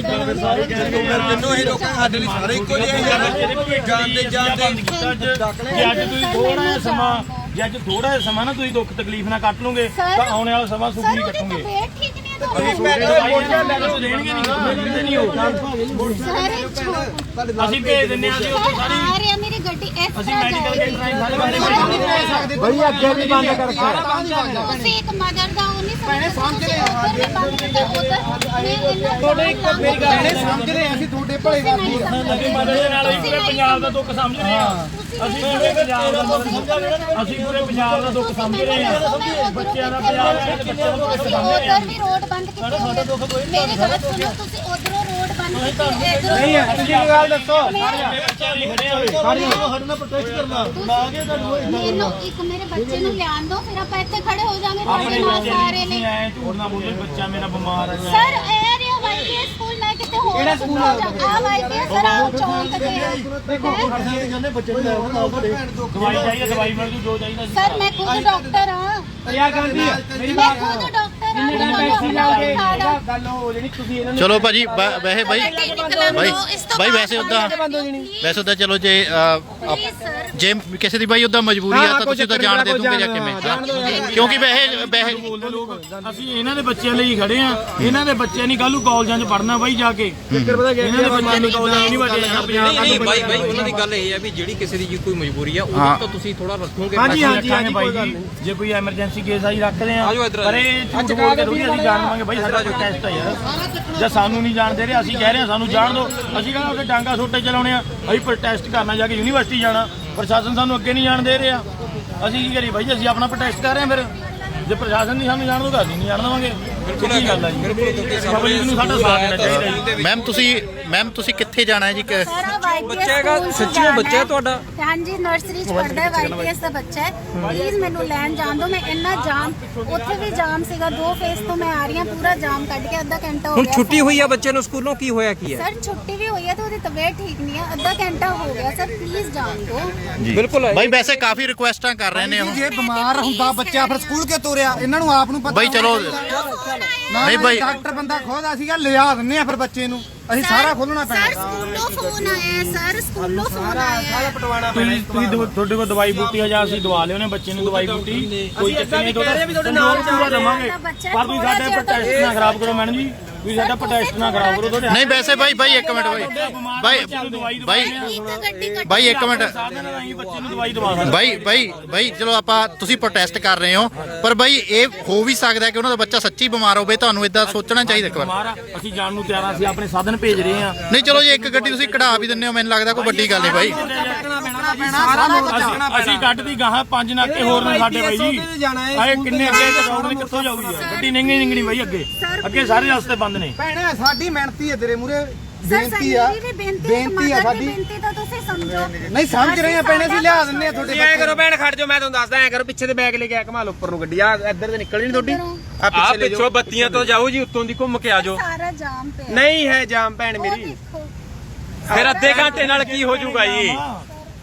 ਜਿੰਨੋਂ ਇਹ ਲੋਕ ਸਾਡੇ ਲਈ ਸਾਰੇ ਇੱਕੋ ਜਿਹੇ ਆ ਜਾਂਦੇ ਜਾਂਦੇ ਜੇ ਅੱਜ ਤੁਸੀਂ ਥੋੜਾ ਜਿਹਾ ਸਮਾਂ ਜੇ ਅੱਜ ਥੋੜਾ ਜਿਹਾ ਸਮਾਂ ਨਾ ਤੁਸੀਂ ਦੁੱਖ ਤਕਲੀਫ ਨਾਲ ਕੱਟ ਸਰ, ਤਾਂ ਆਉਣ ਵਾਲਾ ਸਮਾਂ ਸੁਖੀ ਸਰ ਕੱਟੋਗੇ। ਸਰ ਅਸੀਂ ਭੇਜ ਦਿੰਨੇ ਆ ਅਸੀਂ ਉੱਥੇ ਸਾਰੀ ਆ ਰਿਹਾ ਮੇਰੀ ਗੱਡੀ ਇਸ ਅਸੀਂ ਮੈਡੀਕਲ ਜਾ ਕੇ ਰਹੀ ਟ੍ਰਾਈ ਸਾਰੇ ਬੰਦੇ ਬਈ ਅੱਗੇ ਵੀ ਬੰਦ ਕਰ ਤੁਸੀਂ ਇੱਕ ਮਦਰ ਦਾ ਵੀ ਬੰਦ ਕੀਤਾ ਉੱਧਰ ਮੈਂ ਇਹਨਾਂ ਤੁਹਾਡੇ ਇੱਕ ਮੇਰੀ ਗੱਲ ਸਮਝ ਰਹੇ ਅਸੀਂ ਤੁਹਾਡੇ ਭਲੇ ਨਹੀਂ ਲੱਗੇ ਮਦਦ ਦੇ ਨਾਲ ਅਸੀਂ ਪੂਰੇ ਪੰਜਾਬ ਦਾ ਦੁੱਖ ਸਮਝ ਰਹੇ ਹਾਂ। ਅਸੀਂ ਪੂਰੇ ਪੰਜਾਬ ਦਾ ਦੁੱਖ ਅਸੀਂ ਪੂਰੇ ਪੰਜਾਬ ਦਾ ਦੁੱਖ ਸਮਝ ਰਹੇ ਹਾਂ। ਬੱਚਿਆਂ ਦਾ ਪੰਜਾਬ ਹੈ। ਤੇ ਬੱਚਿਆਂ ਦਾ ਦੁੱਖ ਸਮਝ ਰਹੇ ਹਾਂ। ਉਧਰ ਵੀ ਰੋਡ ਬੰਦ ਕੀਤੇ ਮੇਰੀ ਗੱਲ ਸੁਣੋ। ਤੁਸੀਂ ਉਧਰੋਂ ਨਹੀਂ ਤੁਸੀਂ ਇਹ ਗੱਲ ਦੱਸੋ। ਹੋਏ ਸਾਡੇ ਨਾਲ ਪ੍ਰੋਟੈਸਟ ਕਰਨਾ। ਮੈਨੂੰ ਇੱਕ ਮੇਰੇ ਬੱਚੇ ਨੂੰ ਲਿਆਣ ਦਿਓ ਫਿਰ ਆਪਾਂ ਇੱਥੇ ਖੜੇ ਹੋ ਜਾਾਂਗੇ ਆਪਣੇ ਤੁਹਾਡੇ ਨਾਲ ਸਾਰੇ ਲਈ ਐ ਝੂਠ ਨਾ ਬੋਲੇ ਬੱਚਾ ਮੇਰਾ ਬਿਮਾਰ ਹੈ ਸਰ ਇਹ ਰਿਹਾ ਵਾਈਪੀਐਸ ਸਕੂਲ ਮੈਂ ਕਿਤੇ ਹੋਰ ਕਿਹੜਾ ਸਕੂਲ ਆ ਵਾਈਪੀਐਸ ਸਰ ਆ ਚੌਂਕ ਤੇ ਹੈ। ਜਾਂਦੇ ਬੱਚੇ ਨੂੰ ਲੈ ਆਉਣਾ ਤੁਹਾਡੇ। ਦਵਾਈ ਚਾਹੀਦੀ ਦਵਾਈ ਮਿਲ ਜੂ ਜੋ ਚਾਹੀਦਾ ਸੀ ਸਰ ਮੈਂ ਖੁਦ ਡਾਕਟਰ ਹਾਂ। ਯਾਰ ਗਾਂਧੀ ਮੇਰੀ ਮੈਂ ਖੁਦ ਹਾਂ ਟਾਈਮ। ਗੱਲ ਹੋ ਤੁਸੀਂ ਇਹਨਾਂ ਚਲੋ ਭਾਜੀ ਬ- ਵੈਸੇ ਬਾਈ ਬਾਈ ਬਾਈ ਵੈਸੇ ਉਦਾਂ ਵੈਸੇ ਉਦਾਂ ਚਲੋ ਜੇ ਅ, Please, sir. ਜੇ ਕਿਸੇ ਦੀ ਬਾਈ ਉਦਾਂ ਮਜਬੂਰੀ ਆ ਤਾਂ ਤੁਸੀਂ ਤਾਂ ਜਾਣ ਦੇ ਦੂੰਗੇ ਜਾਂ ਕਿਵੇਂ। ਹਾਂ। ਕਿਉਂਕਿ ਵੈਸੇ ਵੈਸੇ ਬੋਲਦੇ ਲੋਕ। ਅਸੀਂ ਇਹਨਾਂ ਦੇ ਬੱਚਿਆਂ ਲਈ ਖੜੇ ਆ ਇਹਨਾਂ ਦੇ ਬੱਚੇ ਨਹੀਂ ਕੱਲੂ ਕਾਲਜਾਂ 'ਚ ਪੜਨਾ ਬਾਈ ਜਾ ਕੇ। ਪਤਾ ਇਹਨਾਂ ਦੇ ਬੱਚੇ ਨਹੀਂ ਕਾਲਜਾਂ 'ਚ ਨਹੀਂ ਵੱਡੇ ਜਾਣਾ ਪੰਜਾਬ ਨਹੀਂ ਨਹੀਂ ਬਾਈ ਬਾਈ ਉਹਨਾਂ ਦੀ ਗੱਲ ਇਹ ਹੈ ਵੀ ਜਿਹੜੀ ਕਿਸੇ ਦੀ ਕੋਈ ਮਜਬੂਰੀ ਆ ਹਾਂ। ਉਹ ਤਾਂ ਤੁਸੀਂ ਥੋੜਾ ਰੱਖੋਗੇ। ਹਾਂਜੀ, ਹਾਂਜੀ, ਹਾਂਜੀ, ਕੋਈ ਗੱਲ ਜੀ ਜੇ ਕੋਈ ਐਮਰਜੈਂਸੀ ਕੇਸ ਆਈ ਰੱਖਦੇ ਆ ਆ ਆ ਪਰ ਇਹ ਝੂਠ ਬੋਲ ਕੇ ਥੋੜੀ ਅਸੀਂ ਜਾਣਾਂਗੇ ਬਾਈ, ਸਾਡਾ ਕੋਈ ਟੈਸਟ ਹੈ ਯਾਰ। ਜੇ ਸਾਨੂੰ ਨਹੀਂ ਜਾਣ ਦੇ ਰਹੇ, ਅਸੀਂ ਕਹਿ ਰਹੇ ਹਾਂ, ਸਾਨੂੰ ਜਾਣ ਦਿਓ ਅਸੀਂ ਕਹਿੰਦਾ ਉੱਥੇ ਡਾਂਗਾ ਸੋਟੇ ਚਲਾਉਣੇ ਆ। ਅਸੀਂ ਪ੍ਰੋਟੈਸਟ ਕਰਨਾ, ਜਾ ਕੇ ਯੂਨੀਵਰਸਿਟੀ ਜਾਣਾ। ਪ੍ਰਸ਼ਾਸਨ ਸਾਨੂੰ ਅੱਗੇ ਨਹੀਂ ਜਾਣ ਦੇ ਰਿਹਾ। ਅਸੀਂ ਕੀ ਕਰੀਏ ਬਾਈ, ਅਸੀਂ ਆਪਣਾ ਪ੍ਰੋਟੈਸਟ ਕਰ ਰਹੇ ਹਾਂ ਫਿਰ। ਜੇ ਪ੍ਰਸ਼ਾਸਨ ਨਹੀਂ ਸਾਨੂੰ ਜਾਣ ਦਊਗਾ, ਅਸੀਂ ਨਹੀਂ ਜਾਣ ਦੇਵਾਂਗੇ। ਬਿਲਕੁਲ ਕੀ ਗੱਲ ਆ ਜੀ। ਪਬਲਿਕ ਨੂੰ ਸਾਡਾ ਸਾਥ ਦੇਣਾ ਚਾਹੀਦਾ ਜੀ। ਮੈਮ ਤੁਸੀਂ ਮੈਮ ਤੁਸੀਂ ਕਿੱਥੇ ਜਾਣਾ ਹੈ ਜੀ? ਕਿ- ਸਾਰਾ ਬੱਚਾ ਹੈਗਾ, ਸੱਚੀਓ ਬੱਚਾ ਹੈ ਤੁਹਾਡਾ? ਹਾਂਜੀ ਨਰਸਰੀ ਚ ਪੜਦਾ ਹੈ ਵਾਈਪੀਐਸ ਦਾ ਬੱਚਾ ਹੈ। ਪਲੀਜ਼ ਮੈਨੂੰ ਲੈਣ ਜਾਣ ਦਿਓ ਮੈਂ ਇੰਨਾ ਜਾਮ ਉੱਥੇ ਵੀ ਜਾਮ ਸੀਗਾ ਦੋ ਫੇਸ ਤੋਂ ਮੈਂ ਆ ਰਹੀ ਹਾਂ ਪੂਰਾ ਜਾਮ ਕੱਢ ਕੇ ਅੱਧਾ ਘੰਟਾ ਹੋ ਹੁਣ ਗਿਆ ਛੁੱਟੀ ਹੋਈ ਆ ਬੱਚੇ ਨੂੰ ਸਕੂਲੋਂ ਕੀ ਹੋਇਆ ਕੀ ਹੈ? ਸਰ ਛੁੱਟੀ ਵੀ ਹੋਈ ਹੈ ਤਾਂ ਉਹਦੀ ਤਬੀਅਤ ਠੀਕ ਨਹੀਂ ਹੈ ਅੱਧਾ ਘੰਟਾ ਹੋ ਗਿਆ ਸਰ ਪਲੀਜ਼ ਜਾਣ ਦਿਓ। ਬਿਲਕੁਲ ਬਾਈ ਵੈਸੇ ਕਾਫੀ ਰਿਕੁਐਸਟਾਂ ਕਰ ਰਹੇ ਨੇ ਉਹ ਜੇ ਬਿਮਾਰ ਹੁੰਦਾ ਬੱਚਾ ਫਿਰ ਸਕੂਲ ਕੇ ਤੋਰਿਆ? ਇਹਨਾਂ ਨੂੰ ਆਪ ਨੂੰ ਪਤਾ ਬਾਈ ਚਲੋ। ਨਾ ਨਹੀਂ ਬਾਈ। ਡਾਕਟਰ ਬੰਦਾ ਖੋਦਾ ਸੀਗਾ ਲਿਆ ਦਿੰਨੇ ਆ ਫਿਰ ਬੱਚੇ ਨੂੰ। ਅਸੀਂ ਸਾਰਾ ਖੋਲਣਾ ਸਰ ਪੈਣਾ ਸਕੂਲੋਂ ਫੋਨ ਆਇਆ ਹੈ ਸਰ ਸਕੂਲੋਂ ਫੋਨ ਆਇਆ। ਹੈ ਤੁਸੀਂ ਤੁਸੀਂ ਦਵਾ- ਤੁਹਾਡੇ ਕੋਲ ਦਵਾਈ ਬੂਟੀ ਆ ਜਾਂ ਅਸੀਂ ਦਵਾ ਲਿਓ ਨੇ ਬੱਚੇ ਨੂੰ ਦਵਾਈ ਬੂਟੀ? ਕੋਈ ਚੱਕਰ ਨਹੀਂ ਤੁਹਾਡਾ ਨਾਲ ਪੂਰਾ ਦਵਾਂਗੇ। ਪਰ ਤੁਸੀਂ ਸਾਡਾ ਪ੍ਰੋਟੈਸਟ ਨਾ ਖਰਾਬ ਕਰੋ ਮੈਡਮ ਜੀ। ਤੁਸੀਂ ਸਾਡਾ ਪ੍ਰੋਟੈਸਟ ਨਾ ਖਰਾਬ ਕਰੋ ਤੁਹਾਡੇ ਨਹੀਂ ਵੈਸੇ ਬਾਈ ਬਾਈ ਇੱਕ ਮਿੰਟ ਬਾਈ ਬਾਈ ਬਾਈ ਬਾਈ ਇੱਕ ਮਿੰਟ। ਬਾਈ ਬਾਈ ਬਾਈ ਚਲੋ ਆਪਾਂ ਤੁਸੀਂ ਪ੍ਰੋਟੈਸਟ ਕਰ ਰਹੇ ਹੋ ਪਰ ਬਾਈ ਇਹ ਹੋ ਵੀ ਸਕਦਾ ਕਿ ਉਹਨਾਂ ਦਾ ਬੱਚਾ ਸੱਚੀ ਬਿਮਾਰ ਹੋਵੇ ਤੁਹਾਨੂੰ ਇਦਾਂ ਸੋਚਣਾ ਚਾਹੀਦਾ ਇੱਕ ਵਾਰ। ਅਸੀਂ ਜਾਣ ਨੂੰ ਤਿਆਰ ਆ ਅਸੀਂ ਆਪਣੇ ਸਾਧਨ ਭੇਜ ਰਹੇ ਹਾਂ ਨਹੀਂ ਚਲੋ ਜੇ ਇੱਕ ਗੱਡੀ ਤੁਸੀਂ ਕਢਾ ਵੀ ਦਿੰਦੇ ਹੋ ਮੈਨੂੰ ਲੱਗਦਾ ਕੋਈ ਵੱਡੀ ਗੱਲ ਨਹੀਂ ਬਾਈ ਅਸੀਂ ਅਸੀਂ ਕੱਢ ਦੀ ਗਾਹਾਂ ਪੰਜ ਨਾਕੇ ਹੋਰ ਨੇ ਸਾਡੇ ਬਾਈ ਜੀ। ਆਏ ਕਿੰਨੇ ਅੱਗੇ ਰੋਡ ਨੇ ਕਿੱਥੋਂ ਜਾਊਗੀ? ਗੱਡੀ ਨਹੀਂ ਨਿੰਗਣੀ ਬਾਈ ਅੱਗੇ। ਅੱਗੇ ਸਾਰੇ ਰਸਤੇ ਬੰਦ ਨੇ। ਭੈਣੇ ਸਾਡੀ ਮਿਹਨਤੀ ਹੈ ਤੇਰੇ ਮੂਰੇ ਸਰ ਬੇਨਤੀ ਆ ਬੇਨਤੀ ਆ ਸਾਡੀ। ਬੇਨਤੀ ਤਾਂ ਤੁਸੀਂ ਸਮਝੋ। ਨਹੀਂ ਸਮਝ ਰਹੇ ਆ ਭੈਣੇ ਅਸੀਂ ਲਿਆ ਦਿੰਨੇ ਆ ਤੁਹਾਡੇ ਐ ਕਰੋ ਭੈਣ ਖੜ ਜਾਓ ਮੈਂ ਤੁਹਾਨੂੰ ਦੱਸਦਾ ਐ ਕਰੋ ਪਿੱਛੇ ਦੇ ਬੈਗ ਲੈ ਕੇ ਆ ਘਮਾਲ ਉੱਪਰ ਨੂੰ ਗੱਡੀ। ਆ ਇੱਧਰ ਤੇ ਨਿਕਲ ਨਹੀਂ ਤੁਹਾਡੀ ਆ ਪਿੱਛੇ ਲੈ ਜਾਓ ਬੱਤੀਆਂ ਤੋਂ ਜਾਓ ਜੀ ਉੱਤੋਂ ਦੀ ਘੁੰਮ ਕੇ ਆ ਜਾਓ। ਸਾਰਾ ਜਾਮ ਪਿਆ। ਨਹੀਂ ਹੈ ਜਾਮ ਭੈਣ ਮੇਰੀ। ਫਿਰ ਅੱਧੇ ਘੰਟੇ ਨਾਲ ਕੀ ਹੋ ਜਾਊਗਾ ਜੀ?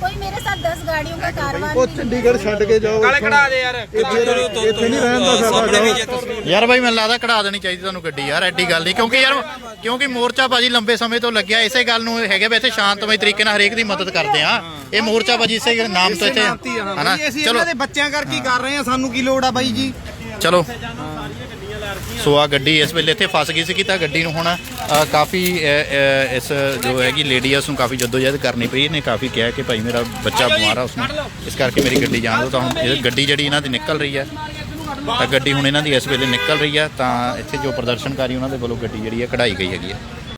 कोई मेरे साथ दस गाड़ियों का कारवां ਉਹ भी ਚੰਡੀਗੜ੍ਹ ਛੱਡ ਕੇ ਜਾਓ ਕਾਲੇ ਕਢਾ ਦੇ ਯਾਰ ਇੱਥੇ ਨਹੀਂ ਰਹਿਣ ਦਾ ਸਾਡਾ ਯਾਰ ਬਾਈ ਮੈਨੂੰ ਲੱਗਦਾ ਕਢਾ ਦੇਣੀ ਚਾਹੀਦੀ ਤੁਹਾਨੂੰ ਗੱਡੀ ਯਾਰ ਐਡੀ ਗੱਲ ਨਹੀਂ ਕਿਉਂਕਿ ਯਾਰ ਕਿਉਂਕਿ ਮੋਰਚਾ ਬਾਜੀ ਲੰਬੇ ਸਮੇਂ ਤੋਂ ਲੱਗਿਆ ਇਸੇ ਗੱਲ ਨੂੰ ਹੈਗੇ ਵੀ ਇੱਥੇ ਸ਼ਾਂਤਮਈ ਤਰੀਕੇ ਨਾਲ ਹਰੇਕ ਦੀ ਮਦਦ ਕਰਦੇ ਆ ਇਹ ਮੋਰਚਾ ਬਾਜੀ ਇਸੇ ਨਾਮ ਤੋਂ ਇੱਥੇ ਹਨਾ ਅਸੀਂ ਚਲੋ ਇਹਨਾਂ ਦੇ ਬੱਚਿਆਂ ਕਰਕੇ ਹੀ ਕਰ ਰਹੇ ਆ ਸਾਨੂੰ ਕੀ ਲੋੜ ਆ ਬਾਈ ਜੀ ਚਲੋ ਸੋ ਆ ਗੱਡੀ ਇਸ ਵੇਲੇ ਇੱਥੇ ਫਸ ਗਈ ਸੀ ਤਾਂ ਗੱਡੀ ਨੂੰ ਹੁਣ ਅ, ਕਾਫੀ ਅ, ਅ, ਇਸ ਜੋ ਹੈਗੀ ਲੇਡੀ ਆ ਉਸ ਨੂੰ ਕਾਫੀ ਜਦੋਜਹਿਦ ਕਰਨੀ ਪਈ। ਇਹਨੇ ਕਾਫੀ ਕਿਹਾ ਕਿ ਭਾਈ ਮੇਰਾ ਬੱਚਾ ਬਿਮਾਰ ਆ ਉਸ ਨੂੰ ਇਸ ਕਰਕੇ ਮੇਰੀ ਗੱਡੀ ਜਾਣ ਦਿਓ। ਤਾਂ ਹੁਣ ਇਹ ਗੱਡੀ ਜਿਹੜੀ ਇਹਨਾਂ ਦੀ ਨਿਕਲ ਰਹੀ ਹੈ ਤਾਂ ਗੱਡੀ ਹੁਣ ਇਹਨਾਂ ਦੀ ਇਸ ਵੇਲੇ ਨਿਕਲ ਰਹੀ ਹੈ ਤਾਂ ਇੱਥੇ ਜੋ ਪ੍ਰਦਰਸ਼ਨਕਾਰੀ ਉਹਨਾਂ ਦੇ ਵੱਲੋਂ ਗੱਡੀ ਜਿਹੜੀ ਹੈ ਕਢਾਈ ਗਈ ਹੈਗੀ ਹੈ